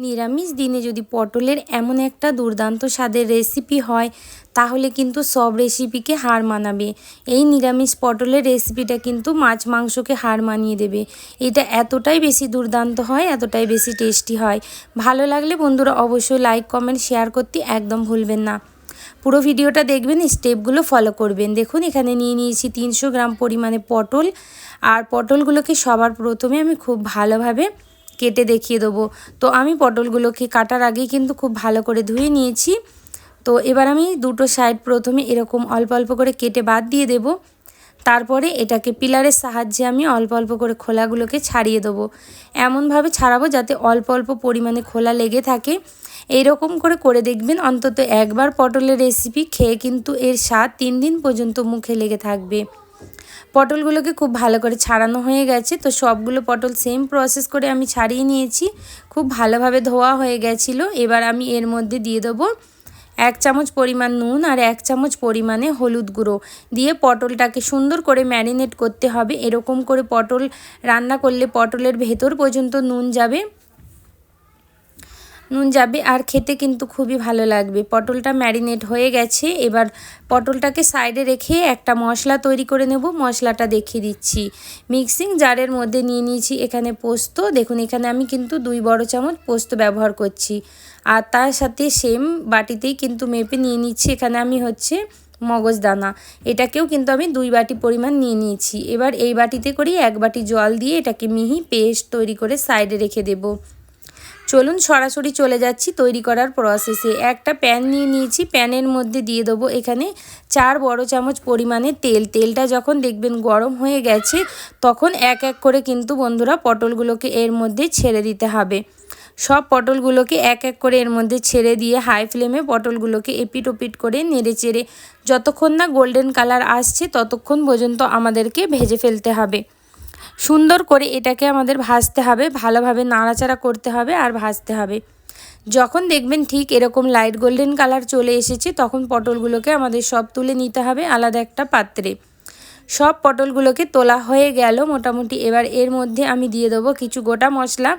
নিরামিষ দিনে যদি পটলের এমন একটা দুর্দান্ত স্বাদের রেসিপি হয়, তাহলে কিন্তু সব রেসিপিকে হার মানাবে। এই নিরামিষ পটলের রেসিপিটা কিন্তু মাছ মাংসকে হার মানিয়ে দেবে। এটা এতটাই বেশি দুর্দান্ত হয়, এতটাই বেশি টেস্টি হয়। ভালো লাগলে বন্ধুরা অবশ্যই লাইক কমেন্ট শেয়ার করতে একদম ভুলবেন না। পুরো ভিডিওটা দেখবেন স্টেপগুলো ফলো করবেন। দেখুন, এখানে নিয়ে নিয়েছি তিনশো গ্রাম পরিমাণে পটল। আর পটলগুলোকে সবার প্রথমে আমি খুব ভালোভাবে কেটে দেখিয়ে দেবো। তো আমি পটলগুলোকে কাটার আগেই কিন্তু খুব ভালো করে ধুয়ে নিয়েছি। তো এবার আমি দুটো সাইড প্রথমে এরকম অল্প অল্প করে কেটে বাদ দিয়ে দেব। তারপরে এটাকে পিলারের সাহায্যে আমি অল্প অল্প করে খোলাগুলোকে ছাড়িয়ে দেবো। এমনভাবে ছাড়াবো যাতে অল্প অল্প পরিমাণে খোলা লেগে থাকে। এইরকম করে করে দেখবেন অন্তত একবার পটলের রেসিপি খেয়ে কিন্তু এর স্বাদ তিন দিন পর্যন্ত মুখে লেগে থাকবে। পটলগুলোকে খুব ভালো করে ছাড়ানো হয়ে গেছে। তো সবগুলো পটল সেম প্রসেস করে আমি ছাড়িয়ে নিয়েছি। খুব ভালোভাবে ধোয়া হয়ে গেছিল। এবার আমি এর মধ্যে দিয়ে দেবো এক চামচ পরিমাণ নুন আর এক চামচ পরিমাণে হলুদ গুঁড়ো। দিয়ে পটলটাকে সুন্দর করে ম্যারিনেট করতে হবে। এরকম করে পটল রান্না করলে পটলের ভেতর পর্যন্ত নুন যাবে। নুন যাবে আর খেতে কিন্তু খুবই ভালো লাগবে। পটলটা ম্যারিনেট হয়ে গেছে। এবার পটলটাকে সাইডে রেখে একটা মশলা তৈরি করে নেব। মশলাটা দেখিয়ে দিচ্ছি। মিক্সিং জারের মধ্যে নিয়ে নিয়েছি এখানে পোস্ত। দেখুন, এখানে আমি কিন্তু দুই বড় চামচ পোস্ত ব্যবহার করছি। আর তার সাথে সেম বাটিতেই কিন্তু মেপে নিয়ে নিচ্ছি। এখানে আমি হচ্ছে মগজদানা এটাকেও কিন্তু আমি দুই বাটি পরিমাণ নিয়ে নিয়েছি। এবার এই বাটিতে করি এক বাটি জল দিয়ে এটাকে মিহি পেস্ট তৈরি করে সাইডে রেখে দেবো। চলুন সরাসরি চলে যাচ্ছি তৈরি করার প্রসেসে একটা প্যান নিয়ে নিয়েছি প্যানের মধ্যে দিয়ে দেবো এখানে চার বড় চামচ পরিমাণে তেল। তেলটা যখন দেখবেন গরম হয়ে গেছে, তখন এক এক করে কিন্তু বন্ধুরা পটলগুলোকে এর মধ্যে ছেড়ে দিতে হবে। সব পটলগুলোকে এক এক করে এর মধ্যে ছেড়ে দিয়ে হাই ফ্লেমে পটলগুলোকে এপিট ওপিট করে নেড়ে চেড়ে, যতক্ষণ না গোল্ডেন কালার আসছে, ততক্ষণ পর্যন্ত আমাদেরকে ভেজে ফেলতে হবে। সুন্দর করে এটাকে আমাদের ভাজতে হবে, ভালোভাবে নাড়াচাড়া করতে হবে আর ভাজতে হবে। যখন দেখবেন ঠিক এরকম লাইট গোল্ডেন কালার চলে এসেছে, তখন পটলগুলোকে আমাদের সব তুলে নিতে হবে আলাদা একটা পাত্রে। সব পটলগুলোকে তোলা হয়ে গেল, মোটামুটি এবার এর মধ্যে আমি দিয়ে দেবো কিছু গোটা মশলা।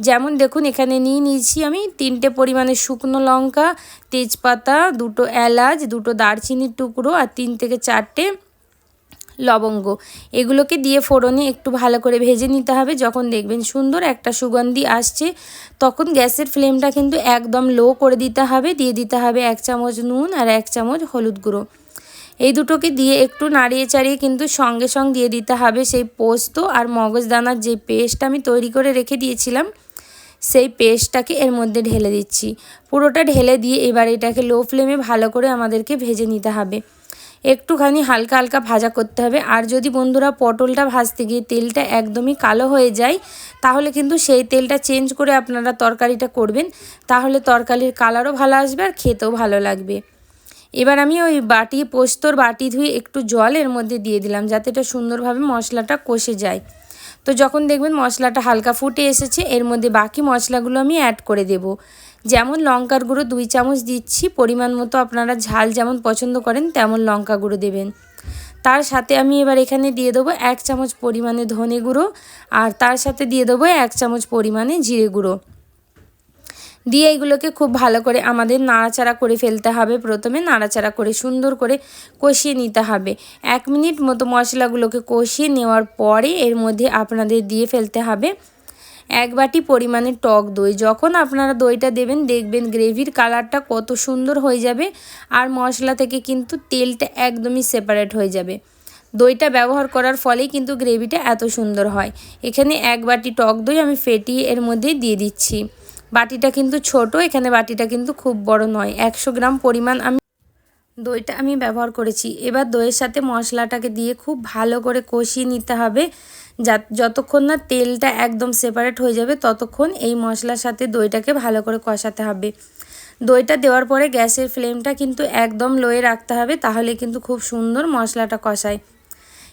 যেমন দেখুন, এখানে নিয়ে নিয়েছি আমি তিনটে পরিমাণে শুকনো লঙ্কা, তেজপাতা, দুটো এলাচ, দুটো দারচিনির টুকরো আর তিন থেকে চারটে লবঙ্গ। এগুলোকে দিয়ে ফোড়নে একটু ভালো করে ভেজে নিতে হবে। যখন দেখবেন সুন্দর একটা সুগন্ধি আসছে, তখন গ্যাসের ফ্লেমটা কিন্তু একদম লো করে দিতে হবে। দিয়ে দিতে হবে এক চামচ নুন আর এক চামচ হলুদ গুঁড়ো। এই দুটোকে দিয়ে একটু নাড়িয়ে চাড়িয়ে কিন্তু সঙ্গে সঙ্গে দিয়ে দিতে হবে সেই পোস্ত আর মগজদানার যে পেস্ট আমি তৈরি করে রেখে দিয়েছিলাম, সেই পেস্টটাকে এর মধ্যে ঢেলে দিচ্ছি। পুরোটা ঢেলে দিয়ে এবার এটাকে লো ফ্লেমে ভালো করে আমাদেরকে ভেজে নিতে হবে। একটুখানি হালকা হালকা ভাজা করতে হবে। আর যদি বন্ধুরা পটলটা ভাজতে গিয়ে তেলটা একদমই কালো হয়ে যায়, তাহলে কিন্তু সেই তেলটা চেঞ্জ করে আপনারা তরকারিটা করবেন। তাহলে তরকারির কালারও ভালো আসবে আর খেতেও ভালো লাগবে। এবার আমি ওই বাটি, পোস্তর বাটি ধুয়ে একটু জলের মধ্যে দিয়ে দিলাম, যাতে এটা সুন্দরভাবে মশলাটা কষে যায়। তো যখন দেখবেন মশলাটা হালকা ফুটে এসেছে, এর মধ্যে বাকি মশলাগুলো আমি অ্যাড করে দেব। যেমন লঙ্কার গুঁড়ো দুই চামচ দিচ্ছি, পরিমাণ মতো আপনারা ঝাল যেমন পছন্দ করেন তেমন লঙ্কা গুঁড়ো দেবেন। তার সাথে আমি এবার এখানে দিয়ে দেবো এক চামচ পরিমাণে ধনে গুঁড়ো, আর তার সাথে দিয়ে দেবো এক চামচ পরিমাণে জিরে গুঁড়ো। দিয়ে এগুলোকে খুব ভালো করে আমাদের নাড়াচাড়া করে ফেলতে হবে। প্রথমে নাড়াচাড়া করে সুন্দর করে কষিয়ে নিতে হবে। এক মিনিট মতো মশলাগুলোকে কষিয়ে নেওয়ার পরে এর মধ্যে আপনাদের দিয়ে ফেলতে হবে এক বাটি পরিমাণে টক দই। যখন আপনারা দইটা দেবেন, দেখবেন গ্রেভির কালারটা কত সুন্দর হয়ে যাবে আর মশলা থেকে কিন্তু তেলটা একদমই সেপারেট হয়ে যাবে। দইটা ব্যবহার করার ফলেই কিন্তু গ্রেভিটা এত সুন্দর হয়। এখানে এক বাটি টক দই আমি ফেটিয়ে এর মধ্যে দিয়ে দিচ্ছি। বাটিটা কিন্তু ছোট, এখানে বাটিটা কিন্তু খুব বড় নয়, একশো গ্রাম পরিমাণ আমি দইটা আমি ব্যবহার করেছি। এবার দইয়ের সাথে মশলাটাকে দিয়ে খুব ভালো করে কষিয়ে নিতে হবে, যা যতক্ষণ না তেলটা একদম সেপারেট হয়ে যাবে, ততক্ষণ এই মশলার সাথে দইটাকে ভালো করে কষাতে হবে। দইটা দেওয়ার পরে গ্যাসের ফ্লেমটা কিন্তু একদম লোয়ে রাখতে হবে, তাহলে কিন্তু খুব সুন্দর মশলাটা কষায়।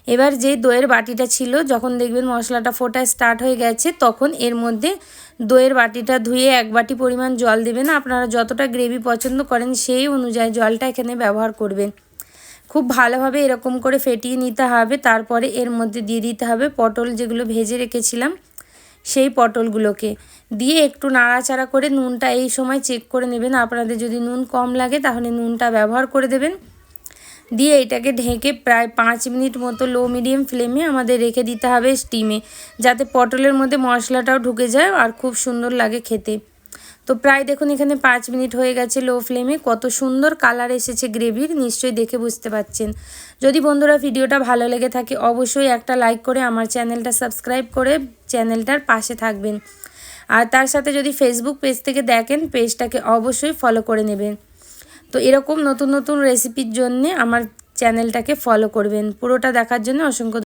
এবার যে দইয়ের বাটিটা ছিল, যখন দেখবেন মশলাটা ফোটা স্টার্ট হয়ে গেছে, তখন এর মধ্যে দইয়ের বাটিটা ধুয়ে এক বাটি পরিমাণ জল দেবেন। আপনারা যতটা গ্রেভি পছন্দ করেন, সেই অনুযায়ী জলটা এখানে ব্যবহার করবেন। খুব ভালোভাবে এরকম করে ফেটিয়ে নিতে হবে। তারপরে এর মধ্যে দিয়ে দিতে হবে পটল যেগুলো ভেজে রেখেছিলাম, সেই পটলগুলোকে। দিয়ে একটু নাড়াচাড়া করে নুনটা এই সময় চেক করে নেবেন। আপনাদের যদি নুন কম লাগে, তাহলে নুনটা ব্যবহার করে দেবেন। দিয়ে এটাকে ঢেকে প্রায় পাঁচ মিনিট মতো লো মিডিয়াম ফ্লেমে আমাদের রেখে দিতে হবে স্টিমে যাতে পটলের মধ্যে মশলাটাও ঢুকে যায় আর খুব সুন্দর লাগে খেতে। তো প্রায় দেখুন এখানে পাঁচ মিনিট হয়ে গেছে লো ফ্লেমে কত সুন্দর কালার এসেছে গ্রেভির নিশ্চয়ই দেখে বুঝতে পাচ্ছেন। যদি বন্ধুরা ভিডিওটা ভালো লেগে থাকে, অবশ্যই একটা লাইক করে আমার চ্যানেলটা সাবস্ক্রাইব করে চ্যানেলটার পাশে থাকবেন। আর তার সাথে যদি ফেসবুক পেজ থেকে দেখেন পেজটাকে অবশ্যই ফলো করে নেবেন। তো এরকম নতুন নতুন রেসিপির জন্যে আমার চ্যানেলটাকে ফলো করবেন। পুরোটা দেখার জন্য অসংখ্য